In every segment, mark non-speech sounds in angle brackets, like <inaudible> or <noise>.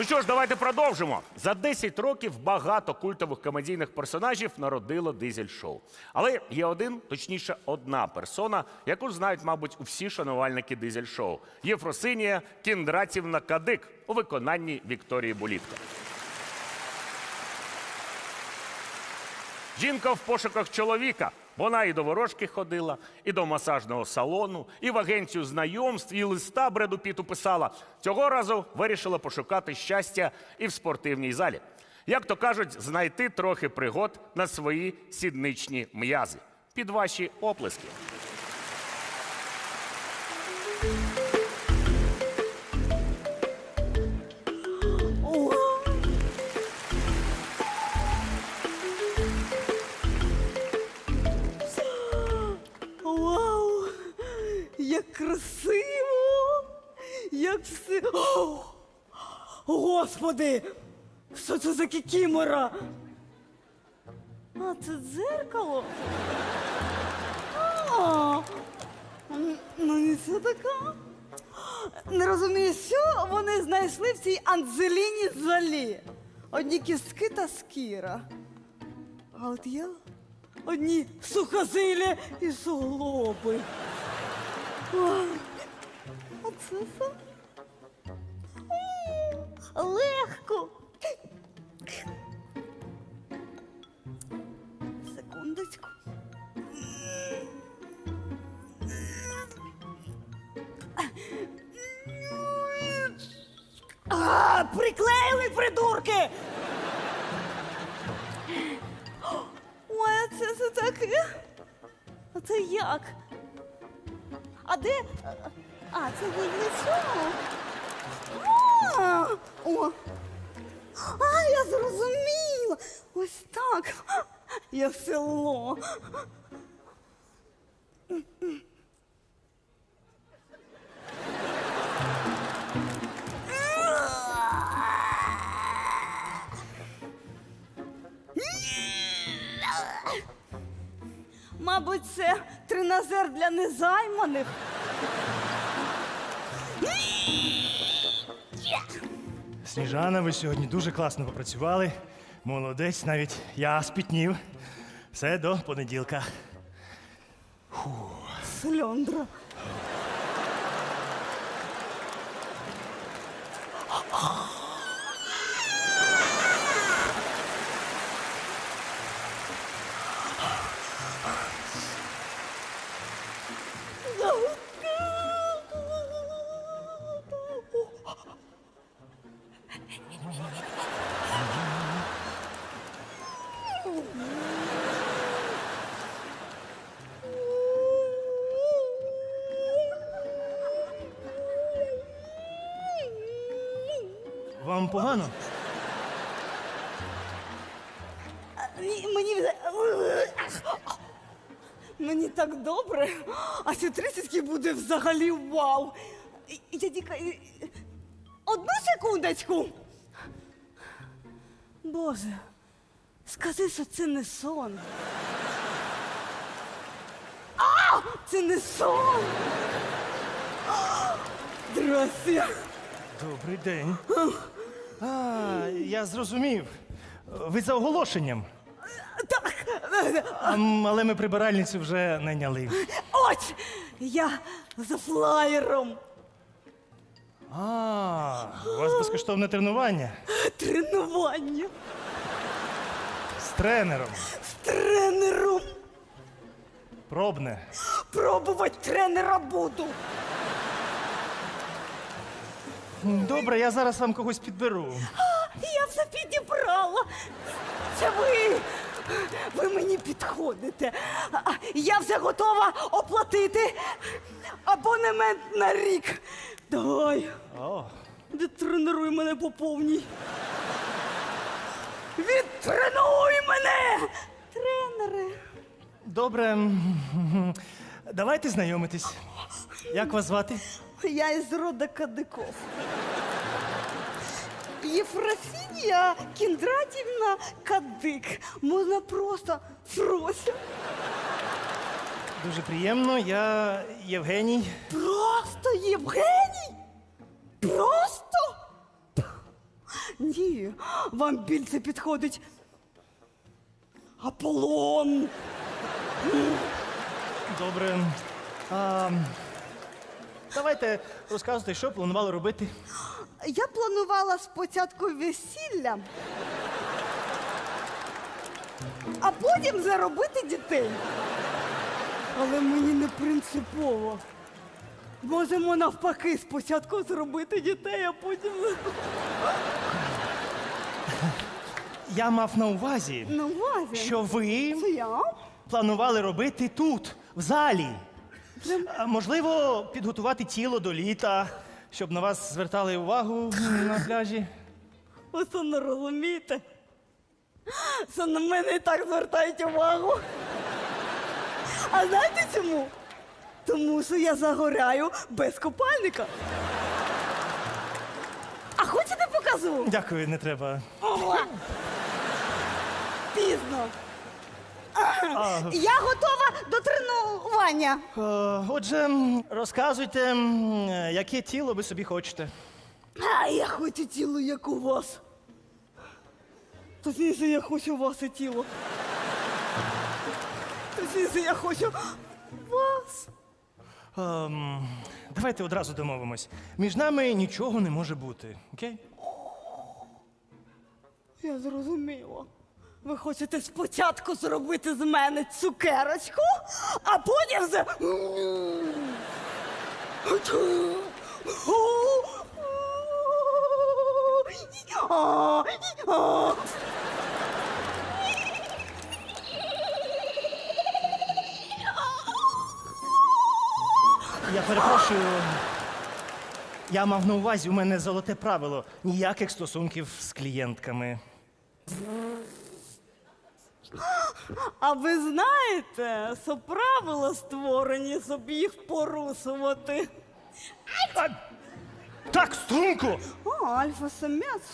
Ну що ж, давайте продовжимо. За 10 років багато культових комедійних персонажів народило дизель-шоу. Але є один, точніше, одна персона, яку знають, мабуть, всі шанувальники дизель-шоу. Єфросинія Кіндратівна Кадик у виконанні Вікторії Булітко. Жінка в пошуках чоловіка. Вона і до ворожки ходила, і до масажного салону, і в агенцію знайомств, і листа Бреду Піту писала. Цього разу вирішила пошукати щастя і в спортивній залі. Як то кажуть, знайти трохи пригод на свої сідничні м'язи. Під ваші оплески. Красиво! Як все. О! Господи! Що це за кікімора? А, це дзеркало? А, Ну, і це така. Не розумію, що вони знайшли в цій Анджеліні Жолі. Одні кістки та скіра. А от я одні сухозилля і суглоби. А це все легко. Секундочку. А, приклеїли придурки! Ой, а це це таке? А це як? А де? А, це для? А, О! А, я зрозуміла! Ось так. Я село. Мабуть, це тренажер для незайманих. Сніжана, ви сьогодні дуже класно попрацювали. Молодець, навіть я спітнів. Все до понеділка. Сльондра. Вам погано? Ні, Мені вже- Мені так добре, а ці тридцятки буде взагалі вау. І- Я тільки... і- Одну секундочку. Боже, скажи, що це не сон. А! Це не сон. Здрасте. Добрий день. А, я зрозумів. Ви за оголошенням. Так, але ми прибиральницю вже найняли. ось я за флаєром. А, у вас безкоштовне тренування Тренування з тренером. з тренером. Пробне. Пробувати тренера буду. Добре, я зараз вам когось підберу. Я все підібрала. Це ви. Ви мені підходите. А, Я вже готова оплатити абонемент на рік. Давай, О, відтренуй мене по повній. Відтренуй мене! Тренери. добре. Давайте знайомитись. Як вас звати? Я із рода Кадиков. Єфросинія Кіндратівна Кадик. Можна просто Фрося. Дуже приємно. Я Євгеній. Просто Євгеній? Просто? Ні, вам більше підходить. Аполлон. Добре. А, давайте розказуйте, що планували робити. Я планувала спочатку весілля, а потім заробити дітей. Але мені не принципово. Можемо навпаки спочатку зробити дітей, а потім <laughs> Я мав на увазі, на увазі. що ви Це я? планували робити тут, в залі. А, можливо, підготувати тіло до літа, щоб на вас звертали увагу на пляжі. Ви це не розумієте? Це на мене і так звертають увагу. А знаєте чому? Тому що я загоряю без купальника. А хочете покажу? Дякую, не треба. О! Пізно. Я готова до тренування. Е, Отже, м, розказуйте, м, яке тіло ви собі хочете. А я хочу тіло, як у вас. Точніше, я хочу ваше тіло. Точніше, я хочу вас. Ем, давайте одразу домовимось. Між нами нічого не може бути, окей? Я зрозуміла. Ви хочете спочатку зробити з мене цукерочку, а потім за. Я перепрошую. Я мав на увазі, у мене золоте правило ніяких стосунків з клієнтками. А ви знаєте, що правила створені, щоб їх порушувати. А, так, струнку! О, альфа-самець.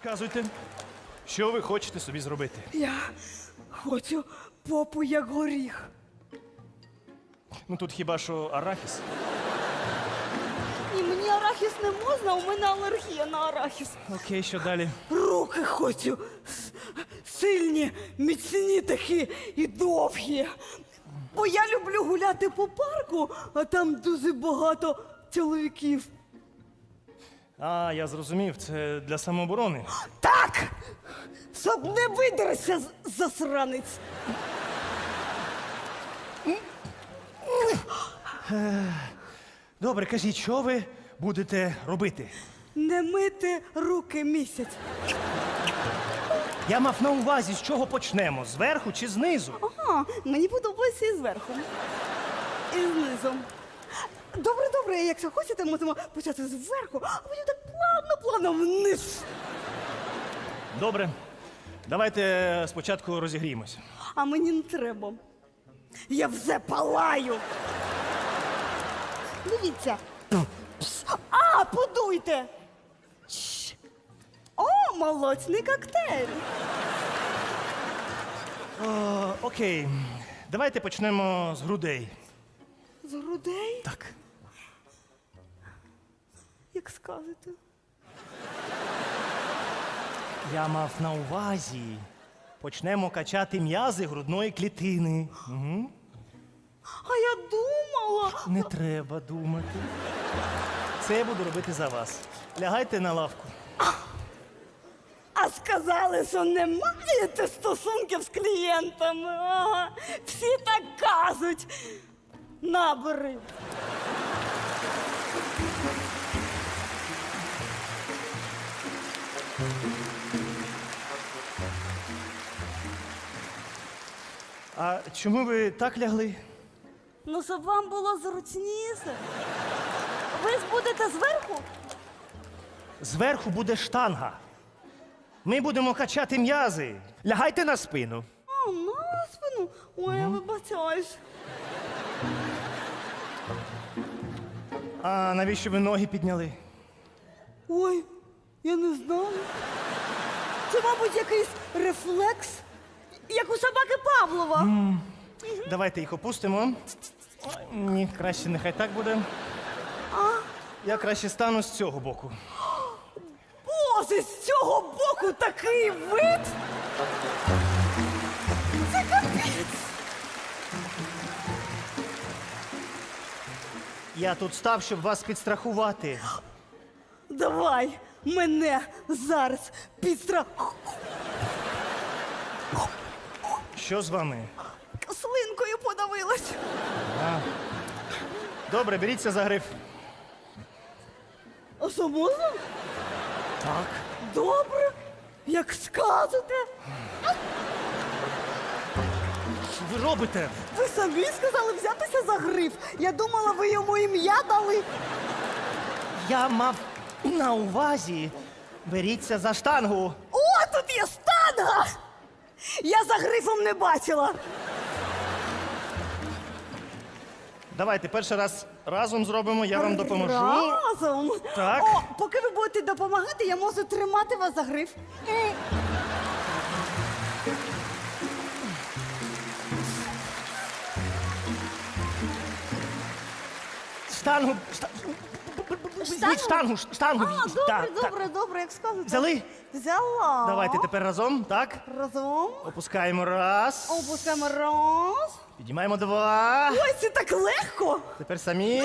Сказуйте, що ви хочете собі зробити? Я хочу попу як горіх. Ну тут хіба що арахіс. І мені арахіс не можна, у мене алергія на арахіс. Окей, що далі? Руки хочу сильні, міцні такі і довгі. Бо я люблю гуляти по парку, а там дуже багато чоловіків. А, я зрозумів, це для самооборони. Так! Щоб не видерився засранець. Добре, кажіть, що ви будете робити? Не мити руки місяць. Я мав на увазі, з чого почнемо? Зверху чи знизу? Ага, мені подобається і зверху. І знизу. Добре, добре, якщо хочете, можемо почати зверху, а потім так плавно, плавно вниз. Добре. Давайте спочатку розігріємося. А мені не треба. Я все палаю. Дивіться. А, подуйте. Чш. О, молочний коктейль. О, окей. Давайте почнемо з грудей. З грудей, Так. як скажете. Я мав на увазі. Почнемо качати м'язи грудної клітини. Угу. А я думала. Не треба думати. Це я буду робити за вас. Лягайте на лавку. А сказали, що не маєте стосунків з клієнтами. Ага. Всі так кажуть. Набери. А чому ви так лягли? Ну, щоб вам було зручніше. Ви ж будете зверху? Зверху буде штанга. Ми будемо качати м'язи. Лягайте на спину. А, на спину. Ой, я вибачаюсь. А навіщо ви ноги підняли? Ой, я не знаю. Це, мабуть, якийсь рефлекс, як у собаки Павлова. Давайте їх опустимо. Ні, краще нехай так буде. Я краще стану з цього боку. Боже, з цього боку такий вид. Це капець. Я тут став, щоб вас підстрахувати. Давай мене зараз підстра... Що з вами? Слинкою подавилась. Добре, беріться за гриф. А? Так. Добре, як скажете. Що ви робите? Ви самі сказали взятися за гриф. Я думала, ви йому ім'я дали. Я мав на увазі. Беріться за штангу. О, тут є штанга! Я за грифом не бачила. Давайте перший раз разом зробимо, я вам допоможу. Разом. Так. О, поки ви будете допомагати, я можу тримати вас за гриф. Штангу. шта- Візьміть штангу, ш- штангу. А, візьміть. добре, Так, так. добре, добре, як скажете. Взяли? Взяла. Давайте тепер разом, так? Разом. Опускаємо раз. Опускаємо раз. Підіймаємо два. Ой, це так легко. Тепер самі.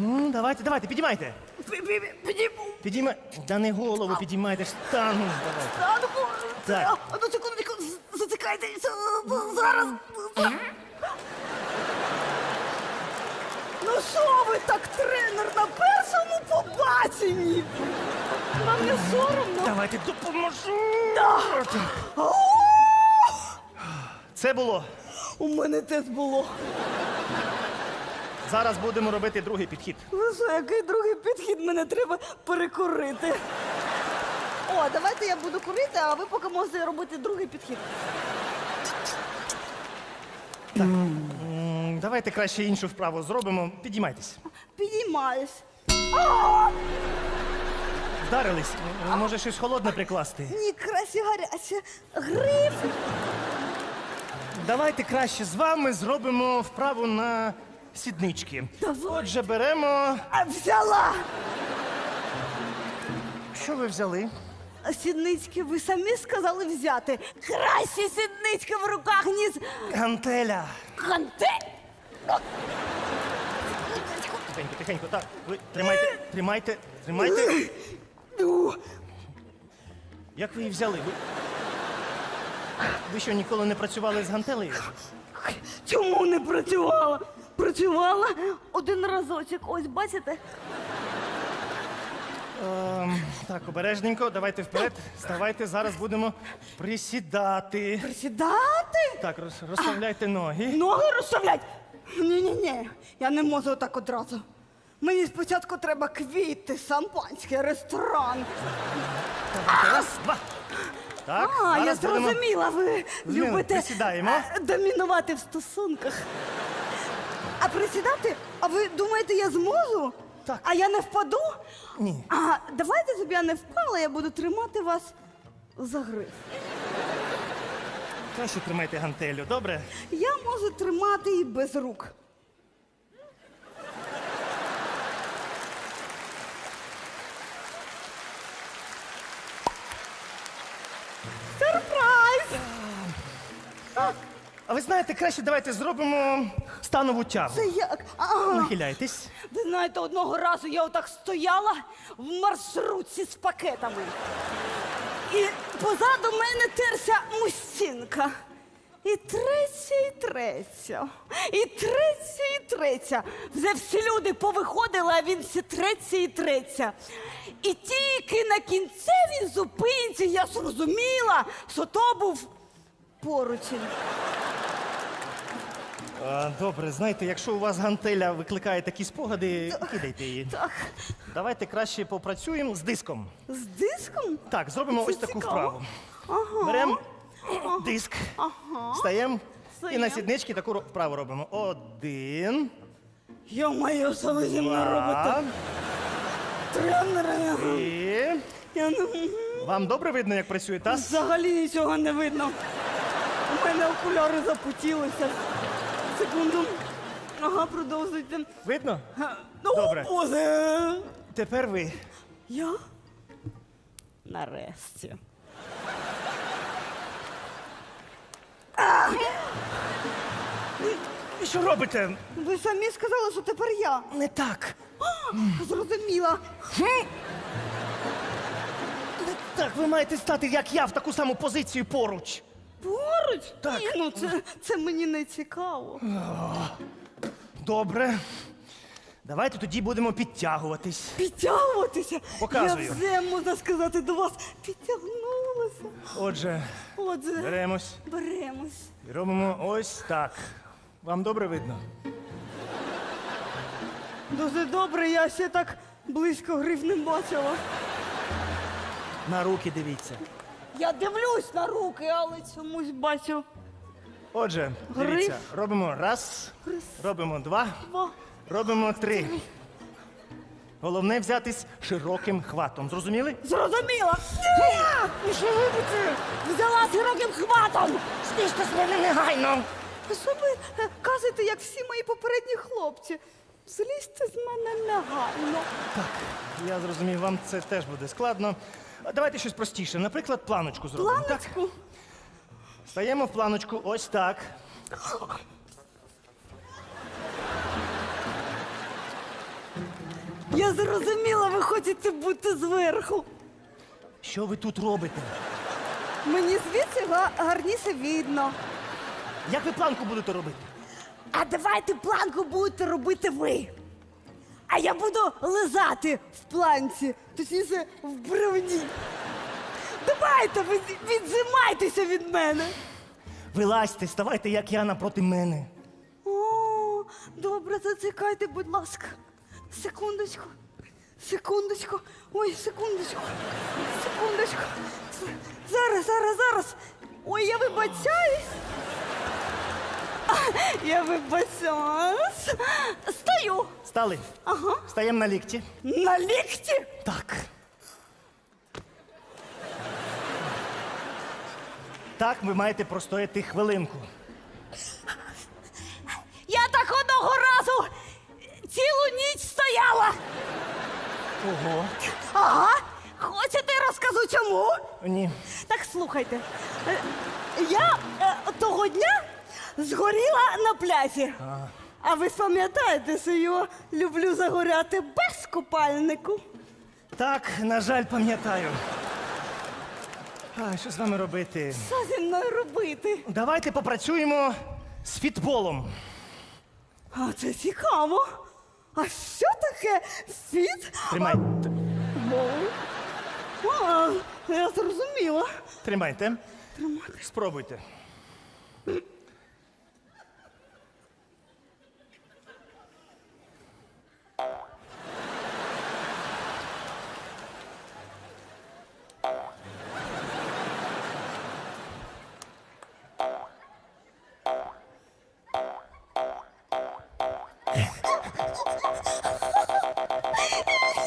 Ну, давайте, давайте, підіймайте. Пі- пі- пі- Підіймай. Да не голову підіймайте, штангу. Давайте. Стану. Так. А ну секундочку, з-. Зараз. Ну що ви так, тренер, на першому побаченні? Вам не соромно? Давайте допоможу. Да. О, Це було. У мене теж було. Зараз будемо робити другий підхід. Ну що, який другий підхід мене треба перекурити? О, давайте я буду курити, а ви поки можете робити другий підхід. М, Давайте краще іншу вправу зробимо. Підіймайтесь. Підіймаюсь. Вдарились. М, Може щось холодне прикласти. Ні, краще гаряче. Гриф. Давайте краще з вами зробимо вправу на сіднички. Давай. Отже, беремо. А, Взяла. Що ви взяли? А Сіднички ви самі сказали взяти. Краще сіднички в руках, ніж Гантеля. гантель. Тихенько, тихенько. Так, ви тримайте, тримайте, тримайте. Ну, Як ви її взяли? Ви... ви що, ніколи не працювали з гантелею? Чому не працювала? Працювала один разочок. Ось бачите? Ем, так, обережненько, давайте вперед. Ставайте, зараз будемо присідати. Присідати? Так, роз- розставляйте ноги. Ноги розставлять? Ні-ні-ні, я не можу так одразу. Мені спочатку треба квіти, шампанське, ресторан. Давайте, раз, два. Так, а, я зараз будемо... зрозуміла, ви любите присідаємо. е, домінувати в стосунках. А присідати? А ви думаєте, я зможу? Так. А я не впаду? Ні. А давайте, щоб я не впала, я буду тримати вас за гриф. Краще тримайте гантелю, добре? Я можу тримати і без рук. А ви знаєте, краще давайте зробимо станову тягу. Це як? А, Нахиляйтесь. ви знаєте, одного разу я отак стояла в маршрутці з пакетами. І позаду мене терся мужчинка. І третя, і третя, і третя, і третя. Вже всі люди повиходили, а він все третя і третя. І тільки на кінцевій зупинці я зрозуміла, що то був поручень. Добре, знаєте, якщо у вас гантеля викликає такі спогади, кидайте її. Так, Давайте краще попрацюємо з диском. з диском? Так, зробимо Це ось таку цікаво. вправу. Ага. Беремо диск, Ага. стаємо і Стаєм. на сіднички таку ро- вправу робимо. Один, Йо-моє, що ви зі мною робите? два, три. Я не... Вам добре видно, як працює таз? Взагалі нічого не видно. Мене окуляри запутілися. Секунду. Ага, продовжуйте. Видно? Ну, Добре. Боже. Тепер ви. Я? Нарешті. Ви що робите? Ви самі сказали, що тепер я. Не так. Зрозуміла. Не так, ви маєте стати, як я, в таку саму позицію поруч. Поруч? Так. Ні, ну це, це мені не цікаво. Добре. Давайте тоді будемо підтягуватись. Підтягуватися. Показую. Я вже, можна сказати, до вас підтягнулася. Отже, Отже, беремось беремось. і робимо ось так. Вам добре видно? Дуже добре, я ще так близько гриф не бачила. На руки дивіться. Я дивлюсь на руки, але чомусь бачу. Отже, Гриф. дивіться, робимо раз, робимо два, Два. робимо три. Головне взятись широким хватом. Зрозуміли? Зрозуміла. Ні! Що робите? Взяла широким хватом. Смішно з мене негайно. А Що ви е, кажете, як всі мої попередні хлопці? Злізьте з мене негайно. Так, я зрозумів, вам це теж буде складно. Давайте щось простіше. Наприклад, планочку зробимо. Так? Планочку. Стаємо в планочку ось так. Я зрозуміла, ви хочете бути зверху. Що ви тут робите? Мені звідси га- гарніше видно. Як ви планку будете робити? А давайте планку будете робити ви. А я буду лизати в планці, точніше в бревні. Давайте, ви відзимайтеся від мене. Вилазьте, ставайте, як я напроти мене. О, добре, зачекайте, будь ласка. Секундочку. Секундочку. Ой, секундочку. Секундочку. Зараз, зараз, зараз. Ой, я вибачаюсь. Я вибачаюсь. Стою. Стали? Ага. Стаємо на лікті. На лікті. Так. Так, ви маєте простояти хвилинку. Я так одного разу цілу ніч стояла. Ого. Ага. Хочете, розкажу чому? Ні. Так слухайте, е, я е, того дня згоріла на пляжі. А ви пам'ятаєте, що я люблю загоряти без купальнику? Так, на жаль, пам'ятаю. А, що з вами робити? Що зі мною робити? Давайте попрацюємо з фітболом. А це цікаво. А що таке фіт? Тримайте. А, я зрозуміла. Тримайте. Спробуйте.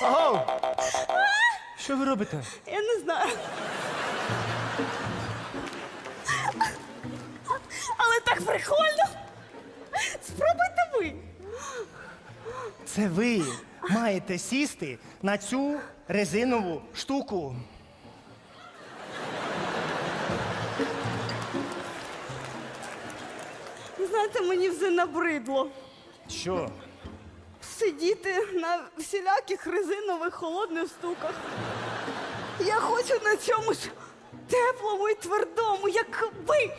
Ого! Що ви робите? Я не знаю. Але так прикольно. Спробуйте ви. Це ви маєте сісти на цю резинову штуку. Знаєте, мені вже набридло Що? Сидіти на всіляких резинових холодних штуках. Я хочу на чомусь теплому і твердому, як ви.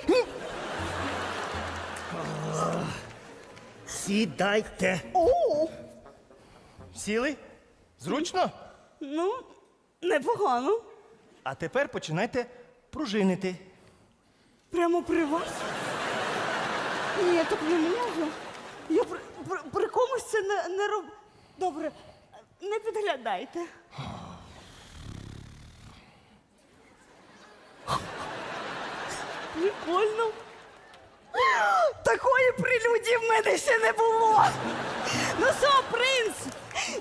Сідайте. О, Сіли? Зручно? ну, непогано. А тепер починайте пружинити. Прямо при вас? Ні, я так не можу. Я при, при, при комусь це не, не роб... Добре, не підглядайте. Прикольно. Такої прелюдії в мене ще не було. Ну що, принц,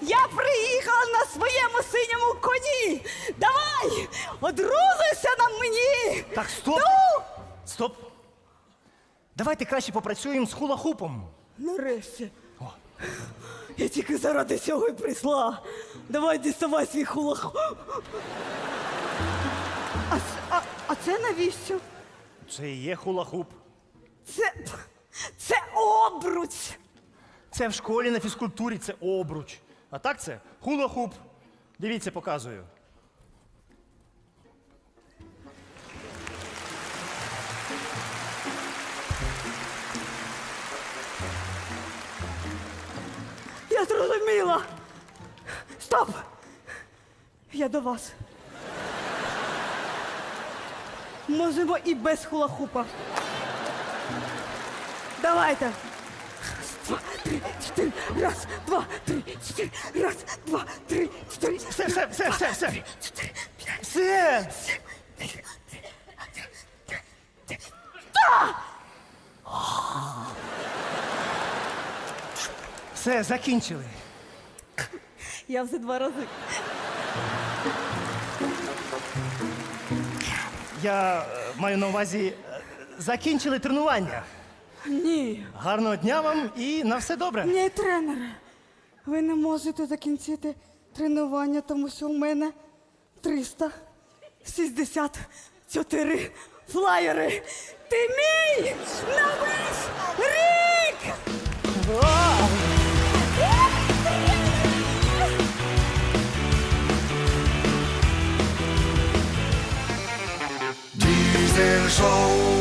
я приїхала на своєму синьому коні. Давай, одрузуйся на мені. Так, стоп! Ну, Стоп! Давайте краще попрацюємо з хула-хупом. Нарешті. Я тільки заради цього і прийшла. Давай діставай свій хулах. А, с- а, а це навіщо? Це і є хула-хуп. Це. Це обруч. Це в школі на фізкультурі це обруч. А так це хула-хуп. Дивіться, показую. Зрозуміла. Стоп! Я до вас. Можемо і без хулахупа. Давайте. Раз, два, три, чотири. Раз, два, три, чотири. Раз, два, три, чотири. Все, все, все, все, все. Все! Все, закінчили. Я вже два рази. Я е, маю на увазі, е, закінчили тренування. Ні. Гарного дня вам і на все добре. Ні, тренере. Ви не можете закінчити тренування, тому що у мене 364 флаєри. Ти мій на весь 接受。